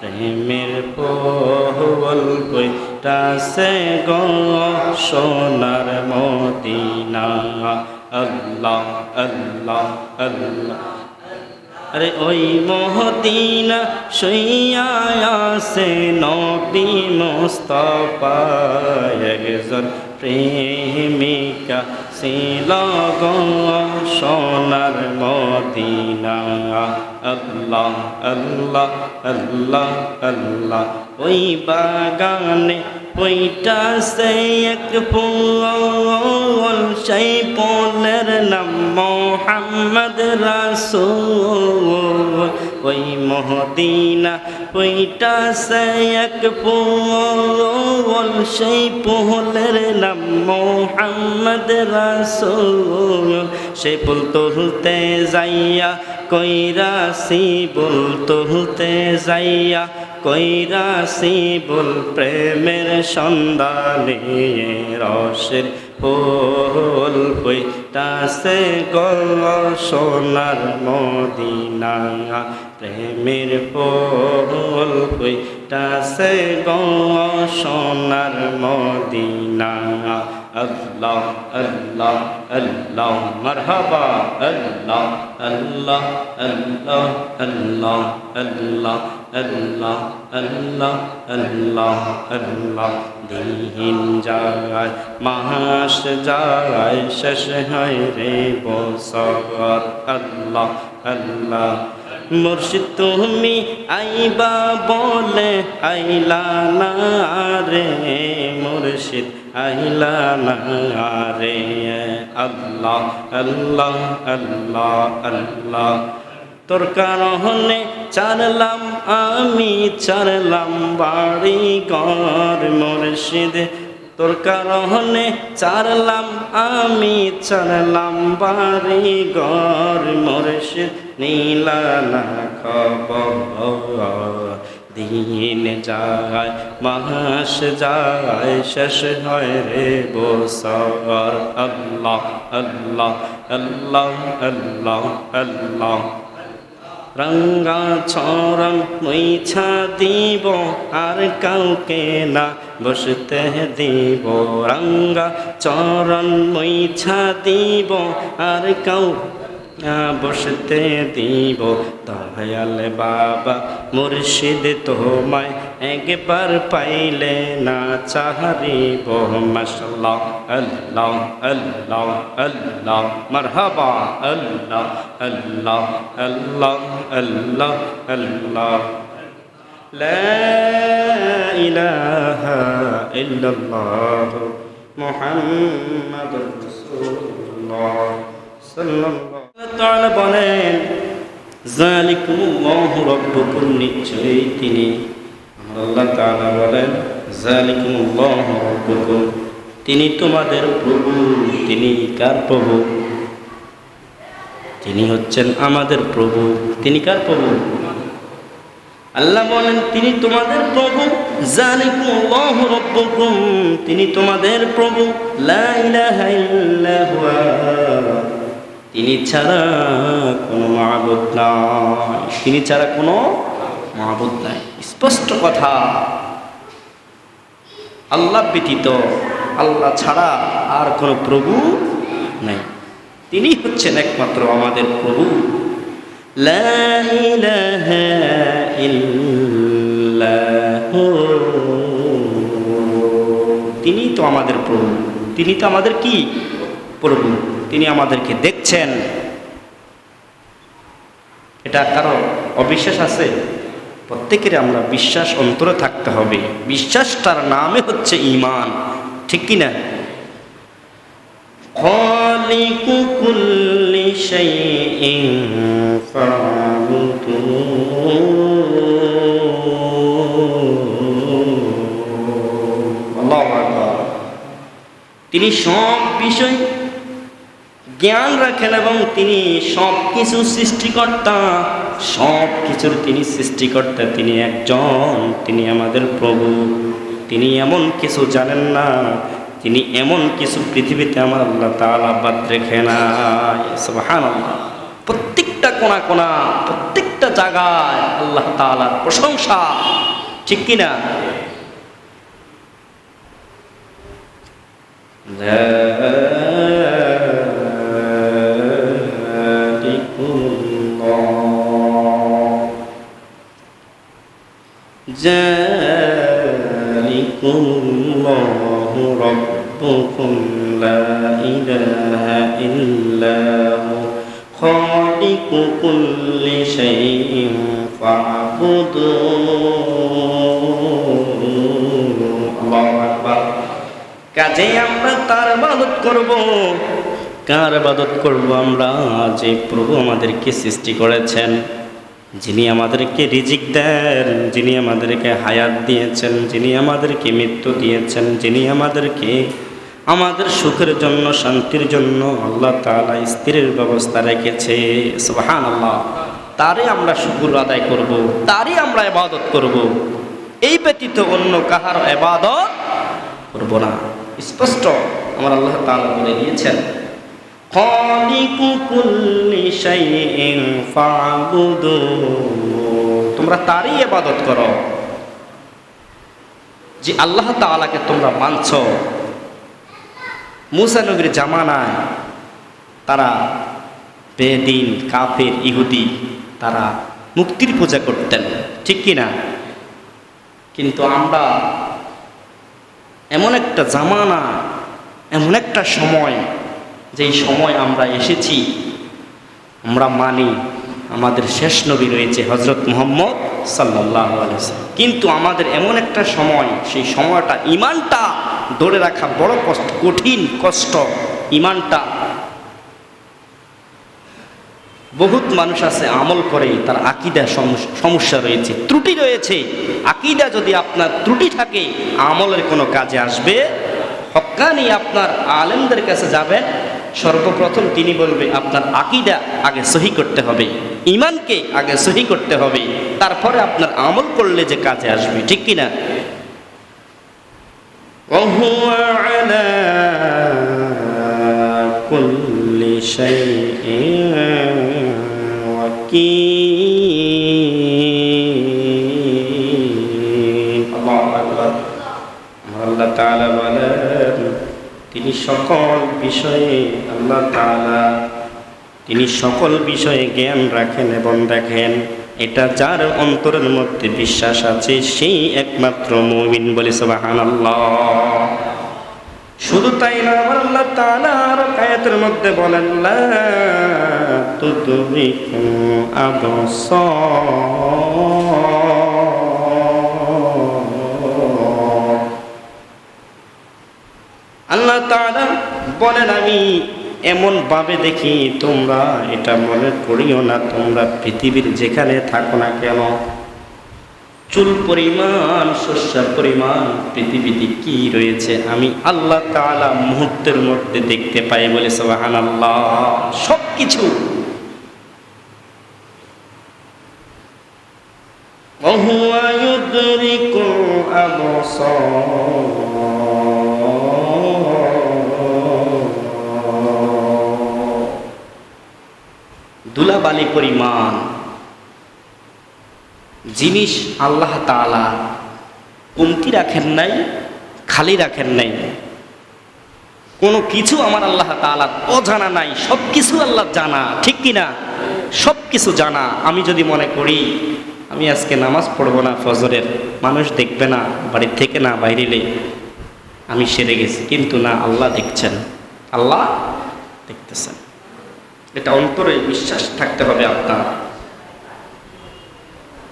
প্রেমের পোহল বইটাছে গো সোনার মদিনা। আল্লাহ আল্লাহ আল্লাহ। আরে ওই মহদিনা সইয়াছে নবী মোস্তফা একজন প্রেমিকা গো সোনার মদিনা। আল্লাহ আল্লাহ আল্লাহ আল্লাহ। ওই বাগানে ওইটা সে এক ফুল, সেই পোলের নাম মোহাম্মদ রাসূল। ওই মহদিনা, ওইটা সে এক ফুল সেই পোহলের নাম মোহাম্মদ রাসূল। সেই ফুল তুলতে যাইয়া কইরাসি বল তুলতে যাইয়া কইরাসি বল প্রেমের সন্ধানে রসের ফুল বইটাছে গল সোনার মদিনা প্রেমের ফুল বইটাছে গল সোনার মদিনা আল্লাহ আল্লাহ আল্লাহ, মারহাবা, আল্লাহ আল্লাহ আল্লাহ আল্লাহ আল্লাহ। আল্লাহ আল্লাহ আল্লাহ আল্লাহ। দিন যায়, মাস যায়, শেষ হয় রে বসর আল্লাহ আল্লাহ। মুর্শিদ তুমি আইবা বলে আইলা না রে মুর্শিদ, আইলা না রে। আল্লাহ আল্লাহ আল্লাহ আল্লাহ। তোর কারণে চারলাম আমি চারলাম বাড়ি ঘর মুর্শিদ। তোর কারণে চারলাম আমি চারলাম বাড়ি ঘর মুর্শিদ। নীলা না খবর দিন যায়, মাস যায়, শেষ হয় রে বসর আল্লাহ আল্লাহ আল্লাহ আল্লাহ আল্লাহ। রঙ্গা ছরম মুইছা দিব আর কাউকে না বসতে দিব রঙ্গা চরণ মুইছা দিব আর কাউ না বসতে দিব দয়াল বাবা মুর্শিদ তোমায় একবার পাইলে না চাহারিব মাশাল্লাহ আল্লাহ আল্লাহ আল্লাহ মারহাবা আল্লাহ আল্লাহ আল্লাহ আল্লাহ আল্লাহ لا إله إلا الله محمد رسول الله صلى الله তাআলা বলেন নিশ্চয়ই তিনি। তিনি তোমাদের প্রভু, তিনি কার প্রভু? তিনি হচ্ছেন আমাদের প্রভু, তিনি কার প্রভু? আল্লাহ বলেন, তিনি তোমাদের প্রভু তিনি তোমাদের প্রভু, লা তিনি ছাড়া কোনো মাহবুদ নাই। তিনি ছাড়া কোনো মাহবুদ নাই। স্পষ্ট কথা। আল্লাহ ব্যতীত আল্লাহ ছাড়া আর কোনো প্রভু নাই। তিনি হচ্ছেন একমাত্র আমাদের প্রভু। তিনি তো আমাদের প্রভু। তিনি তো আমাদের কি? প্রভু। তিনি আমাদেরকে দেখছেন এটা কারো অবিশ্বাস আছে প্রত্যেকের আমরা বিশ্বাস অন্তরে থাকতে হবে বিশ্বাসটার নামে হচ্ছে ইমান ঠিক কি না خالق كل شيء فاعبدوه الله أكبر তিনি সব বিষয় জ্ঞান রাখেন এবং তিনি সব কিছু সৃষ্টিকর্তা। সব কিছুর তিনি সৃষ্টিকর্তা, তিনি একজন, তিনি আমাদের প্রভু। তিনি এমন কিছু জানেন না, তিনি এমন কিছু পৃথিবীতে আমার আল্লাহ তালা বাদ রেখে না। প্রত্যেকটা কোনা কোনা, প্রত্যেকটা জায়গায় আল্লাহ তাআলার প্রশংসা। ঠিক কিনা? তার ইবাদত করব? কার ইবাদত করব আমরা? যে প্রভু আমাদেরকে সৃষ্টি করেছেন, যিনি আমাদেরকে রিজিক দেন, যিনি আমাদেরকে হায়াত দিয়েছেন, যিনি আমাদেরকে মৃত্যু দিয়েছেন, যিনি আমাদেরকে আমাদের সুখের জন্য, শান্তির জন্য আল্লাহ তাআলা স্ত্রীর ব্যবস্থা রেখেছে। সুবহান আল্লাহ তারই আমরা শুকুর আদায় করব, তারই আমরা এবাদত করব। এই ব্যতীত অন্য কাহার এবাদত করব না। স্পষ্ট আমার আল্লাহ তাআলা বলে দিয়েছেন তোমরা তারই ইবাদত করো, যে আল্লাহ তাআলাকে তোমরা মানছো। মুসা নবীর জামানায় তারা বেদিন, কাফের, ইহুদি, তারা মুক্তির পূজা করতেন, ঠিক কি না কিন্তু আমরা এমন একটা জামানা, এমন একটা সময় যেই সময় আমরা এসেছি, আমরা মানি আমাদের শেষ নবী রয়েছে হজরত মোহাম্মদ সাল্লাহ কিন্তু আমাদের এমন একটা সময়, সেই সময়টা ইমানটা ধরে রাখা বড় কষ্ট, কঠিন কষ্ট, ইমানটা বহুত মানুষ আছে আমল করে, তার আকিদা সমস্যা রয়েছে। ত্রুটি রয়েছে। আকিদা যদি আপনার ত্রুটি থাকে, আমলের কোনো কাজে আসবে। হকানি আপনার আলেমদের কাছে যাবেন সর্বপ্রথম তিনি বলবে, আপনার আকিদা আগে সহি করতে হবে, ইমানকে আগে সহি করতে হবে। তারপরে আপনার আমল করলে যে কাজে আসবে, ঠিক কিনা? কুল্লি শাইইন তাআলা বলেন তিনি সকল বিষয়ে আল্লাহ তাআলা, তিনি সকল বিষয়ে জ্ঞান রাখেন এবং দেখেন, এটা যার অন্তরের মধ্যে বিশ্বাস আছে, সেই একমাত্র মুমিন বলে সুবহানাল্লাহ। শুধু তাই না, আমার আল্লাহ তাআলা আর আয়াতের মধ্যে বলেন, লা তুদরিকু আল্লাহ তাআলা বলেন আমি এমন ভাবে দেখি তোমরা এটা মনে করিও না তোমরা পৃথিবীর যেখানে থাকো না কেন চুল পরিমাণ শস্যার পরিমাণ পৃথিবীতে কি রয়েছে আমি আল্লাহ তাআলা মুহূর্তের মধ্যে দেখতে পাই বলে সোহান আল্লাহ সব কিছু وهو يدرك الأبصار দুলাবালি পরিমাণ। জিনিস আল্লাহ তাআলা কমতি রাখেন নাই, খালি রাখেন নাই। কোনো কিছু আমার আল্লাহ তাআলার অজানা নাই সব কিছু আল্লাহ জানা, ঠিক কি না সব কিছু জানা। আমি যদি মনে করি, আমি আজকে নামাজ পড়ব না, ফজরের, মানুষ দেখবে না, বাড়ির থেকে না বাইরেলে আমি সেরে গেছি। কিন্তু না, আল্লাহ দেখছেন। আল্লাহ দেখতেছেন। এটা অন্তরে বিশ্বাস থাকতে হবে আপনার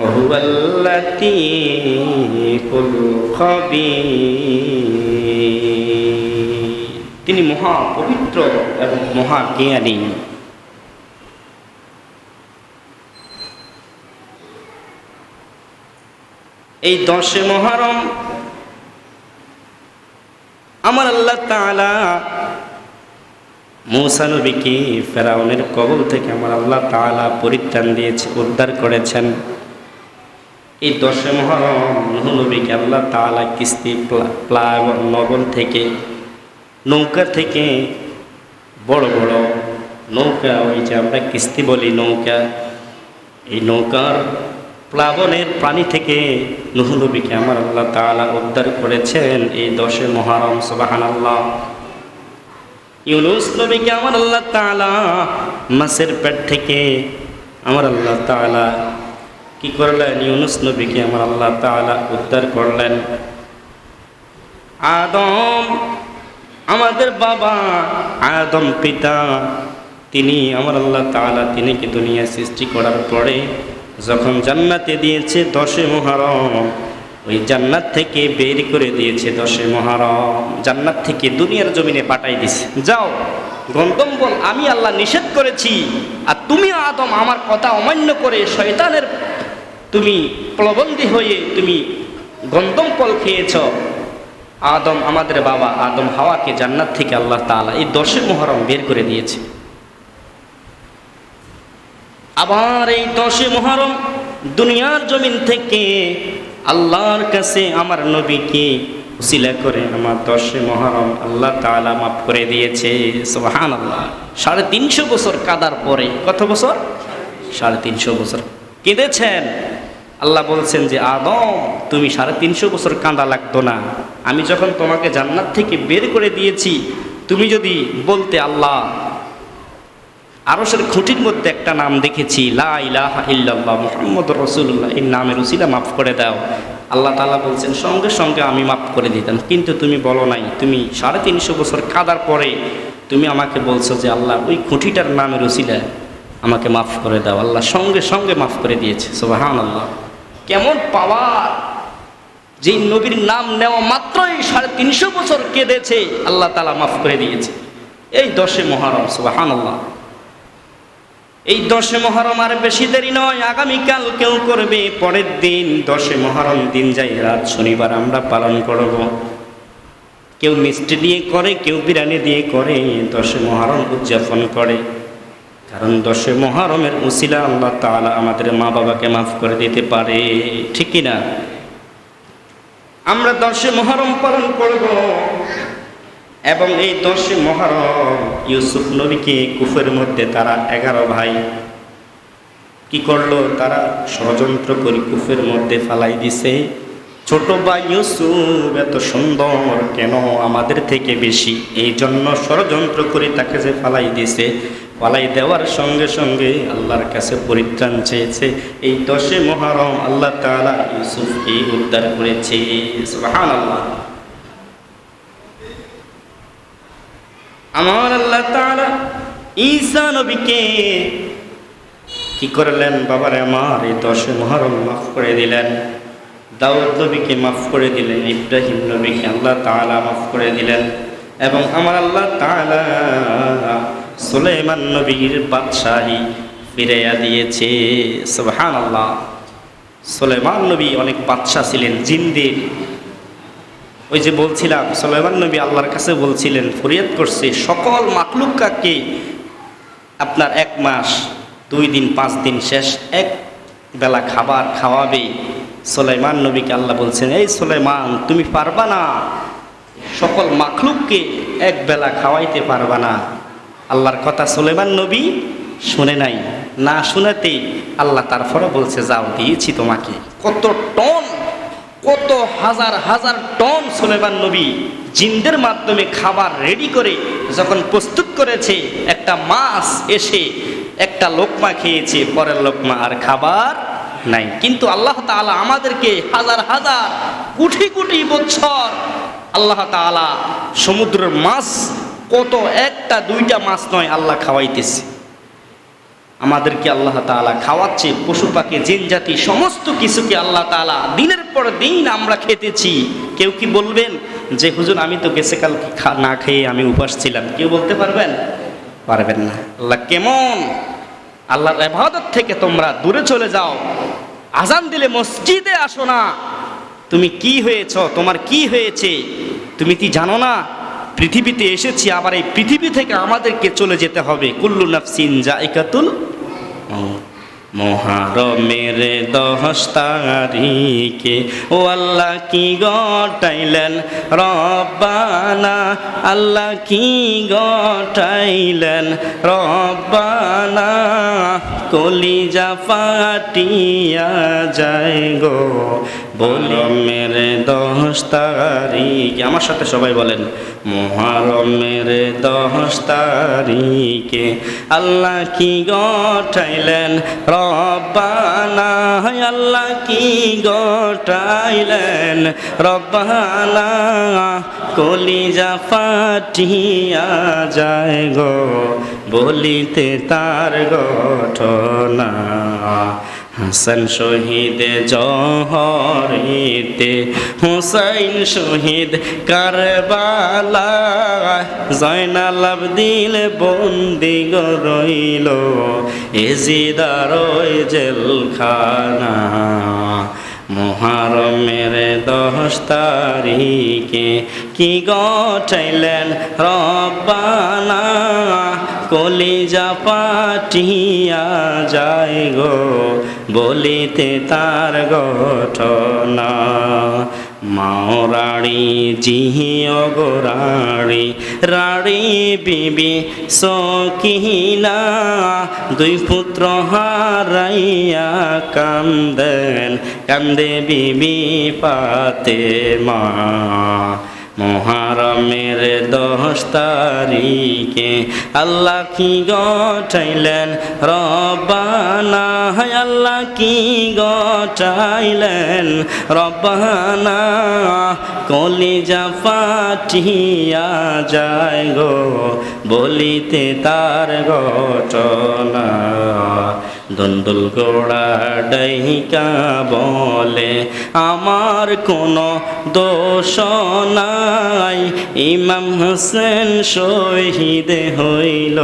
وهو اللطيف الخبير তিনি মহা পবিত্র এবং মহা জ্ঞানী এই দশে মহারম আমার আল্লাহ তাআলা মৌসা ফেরাউনের কবল থেকে আমার আল্লাহ তাআলা পরিত্রাণ দিয়েছে, উদ্ধার করেছেন? এই দশে মহরম নবীকে আল্লাহ তাআলা কিস্তি, প্লা- প্লাবন নগর থেকে, নৌকা থেকে বড় বড় নৌকা, ওই যে আমরা কিস্তি বলি নৌকা, এই নৌকার প্লাবনের প্রাণী থেকে নুহ নবীকে আমার আল্লাহ তাআলা উদ্ধার করেছেন এই দশে মহারম সুবাহান আল্লাহ ইউনুস নবীকে আমার আল্লাহ তাআলা মাছের পেট থেকে আমার আল্লাহ তাআলা কি করলেন? ইউনুস নবীকে আমার আল্লাহ তাআলা উদ্ধার করলেন। আদম, আমাদের বাবা আদম পিতা, তিনি আমার আল্লাহ তাআলা তিনি কি দুনিয়া সৃষ্টি করার পরে যখন জান্নাতে দিয়েছে দশে মহারম ওই জান্নাত থেকে বের করে দিয়েছে দশে মহারম। জান্নাত থেকে দুনিয়ার জমিনে পাঠাই দিছে। যাও গন্তম বল আমি আল্লাহ নিষেধ করেছি, আর তুমি আদম আমার কথা অমান্য করে শয়তানের তুমি প্রবন্ধী হয়ে তুমি গন্তম ফল খেয়েছ। আদম আমাদের বাবা, আদম হাওয়াকে জান্নাত থেকে আল্লাহ তাআলা এই দশে মহরম বের করে দিয়েছে। আবার এই দশে মহরম দুনিয়ার জমিন থেকে আল্লাহর কাছে আমার নবীকে উসিলা করে আমার দশে মহরম আল্লাহ তাআলা মাফ করে দিয়েছে সুবহান আল্লাহ সাড়ে তিনশো বছর কাদার পরে, কত বছর? সাড়ে তিনশো বছর। কেঁদেছেন? আল্লাহ বলছেন যে, আদম, তুমি সাড়ে তিনশো বছর কাঁদা লাগতো না। আমি যখন তোমাকে জান্নাত থেকে বের করে দিয়েছি, তুমি যদি বলতে আল্লাহ আরসের খুঁটির মধ্যে একটা নাম দেখেছি, লা ইলাহা ইল্লাল্লাহ মুহাম্মদ রসুল্লাহ এই নামের উসিলা মাফ করে দাও। আল্লাহ তাআলা বলছেন, সঙ্গে সঙ্গে আমি মাফ করে দিতাম। কিন্তু তুমি বলো নাই, তুমি সাড়ে তিনশো বছর কাদার পরে তুমি আমাকে বলছো যে আল্লাহ, ওই খুঁটিটার নামের উসিলা আমাকে মাফ করে দাও। আল্লাহ সঙ্গে সঙ্গে মাফ করে দিয়েছে সুবাহান আল্লাহ কেমন পাওয়ার! যেই নবীর নাম নেওয়া মাত্রই সাড়ে তিনশো বছর কেঁদেছে, আল্লাহ তালা মাফ করে দিয়েছে। এই দশে মহারম সুবাহান আল্লাহ এই দশে মহরম আর বেশি দেরি নয়, আগামীকাল কেউ করবে, পরের দিন দশে মহরম দিন যাই, রাত শনিবার আমরা পালন করব। কেউ মিষ্টি দিয়ে করে, কেউ বিরিয়ানি দিয়ে করে, দশে মহরম উদযাপন করে। কারণ দশে মহরমের উসিলা আল্লাহ তাআলা আমাদের মা বাবাকে মাফ করে দিতে পারে, ঠিক না আমরা দশে মহরম পালন করব। এবং এই দশে মহরম ইউসুফ নবীকে কুফের মধ্যে তারা এগারো ভাই কি করল? তারা ষড়যন্ত্র করে কুফের মধ্যে ফালাই দিছে। ছোট ভাই ইউসুফ, এত সুন্দর, কেন আমাদের থেকে বেশি? এই জন্য ষড়যন্ত্র করে তাকে যে ফালাই দিছে, ফালাই দেওয়ার সঙ্গে সঙ্গে আল্লাহর কাছে পরিত্রাণ চেয়েছে। এই দশে মহারম আল্লাহ তাআলা ইউসুফকে উদ্ধার করেছে। সুবহানাল্লাহ। আমার আল্লাহ তাআলা ঈসা নবীকে কি করলেন? বাবারে আমার এই দশে মহরম মাফ করে দিলেন। দাউদ নবীকে মাফ করে দিলেন, ইব্রাহিম নবীকে আল্লাহ তাআলা মাফ করে দিলেন এবং আমার আল্লাহ তাআলা সুলাইমান নবীর বাদশাহী ফিরাইয়া দিয়েছে। সুবহানাল্লাহ। সুলাইমান নবী অনেক বাদশা ছিলেন, জিনদের। ওই যে বলছিলাম, সোলাইমান নবী আল্লাহর কাছে বলছিলেন, ফরিয়াদ করছে, সকল মাকলুকাকে আপনার এক মাস, দুই দিন, পাঁচ দিন শেষ, এক বেলা খাবার খাওয়াবে। সোলাইমান নবীকে আল্লাহ বলছেন, এই সোলাইমান, তুমি পারবা না। সকল মাখলুককে এক বেলা খাওয়াইতে পারবা না। আল্লাহর কথা সোলেমান নবী শুনে নাই। না শুনেতে আল্লাহ তারপরে বলছে, যাও, দিয়েছি তোমাকে। কত টন কত হাজার হাজার টন সুলেমান নবী জিনদের মাধ্যমে খাবার রেডি করে যখন প্রস্তুত করেছে, একটা মাছ এসে একটা লোকমা খেয়েছে, পরের লোকমা আর খাবার নাই। কিন্তু আল্লাহ তাআলা আমাদেরকে হাজার হাজার কোটি কোটি বছর আল্লাহ তাআলা সমুদ্রের মাছ, কত একটা, দুইটা মাছ নয় আল্লাহ খাওয়াইতেছে। আমাদেরকে আল্লাহ তাআলা খাওয়াচ্ছে, পশু পাখি, জিন জাতি, সমস্ত কিছুকে আল্লাহ তাআলা দিনের পর দিন আমরা খেতেছি। কেউ কি বলবেন যে, হুজুর, আমি তো গেছে কাল না খেয়ে আমি উপাস ছিলাম। কেউ বলতে পারবেন? পারবেন না। আল্লাহ কেমন? আল্লাহর এবাদত থেকে তোমরা দূরে চলে যাও। আজান দিলে মসজিদে আসো না। তুমি কি হয়েছ? তোমার কি হয়েছে? তুমি কি জানো না? পৃথিবীতে এসেছি, আবার এই পৃথিবী থেকে আমাদেরকে চলে যেতে হবে। কুল্লু নাফসিন জাইকাতুল মউত। মহারমের দশ তারিখে, ও আল্লাহ কি গটাইলেন রব্বানা, আল্লাহ কি গটাইলেন রব্বানা, কলিজা ফাটিয়া যায় গো। বলি, মেরে দশ তারিখে। আমার সাথে সবাই বলেন মহারমের দশ তারিখে আল্লাহ কি গটাইলেন রব্বানা আল্লাহ কি গটাইলেন রব্বানা, কলিজা ফাটিয়া যায় গো, বলিতে তার ঘটনা হাসান শহীদ জহরিতে হুসাইন শহীদ কারবালা জয়নাল আবদিল বন্দি রইল এজিদার জেলখানা। মহারমের দশ তারিখে কি গটাইলেন রব্বানা? কলিজা পাটিয়া যায় গো বলিতে তার ঘটনা মাওরাড়ি জিহিও গো রাড়ি রাড়ি বিবি সকিনা, দুই পুত্র হারাইয়া কান্দেন, কান্দে বিবি পাতে মা মহারমের দশ তারিখে আল্লাহ কি গটাইলেন রব্বানা, হায় আল্লাহ কি গটাইলেন রব্বানা, কলিজা ফাটিয়া যায় গো, বলিতে তার ঘটনা দন্দুল গোড়া ডাইকা বলে, আমার কোনো দোষ নাই। ইমাম হোসেন শহীদ হইল,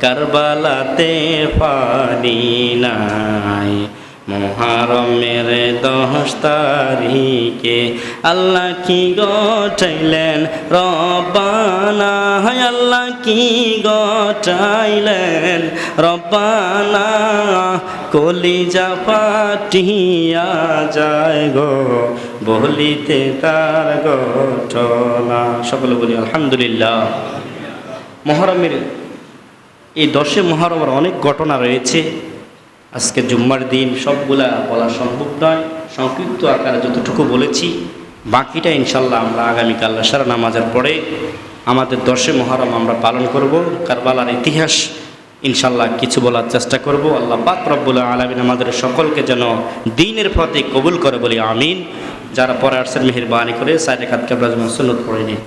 কারবালাতে পারি নাই। মহারমের দশ তারিখে আল্লাহ কি গটাইলেন রব্বানা, হায় আল্লাহ কি গটাইলেন রব্বানা, কলিজা পাটিয়া যায় গো বলিতে তার ঘটনা সকলে বলি, আলহামদুলিল্লাহ। মহরমের এই দশে মহরমের অনেক ঘটনা রয়েছে। আজকে জুম্মার দিন সবগুলা বলা সম্ভব নয়। সংক্ষিপ্ত আকারে যতটুকু বলেছি, বাকিটা ইনশাল্লাহ আমরা আগামীকাল সারা নামাজের পরে আমাদের দশে মহরম আমরা পালন করব। কারবালার ইতিহাস ইনশাল্লাহ কিছু বলার চেষ্টা করব। আল্লাহ পাক রব্বুল আলমিন আমাদের সকলকে যেন দিনের পথে কবুল করে বলি, আমিন। যারা পরে আসছেন, মেহরবানি করে, সাইডে খাতকে সুন্নত পড়ে নিন।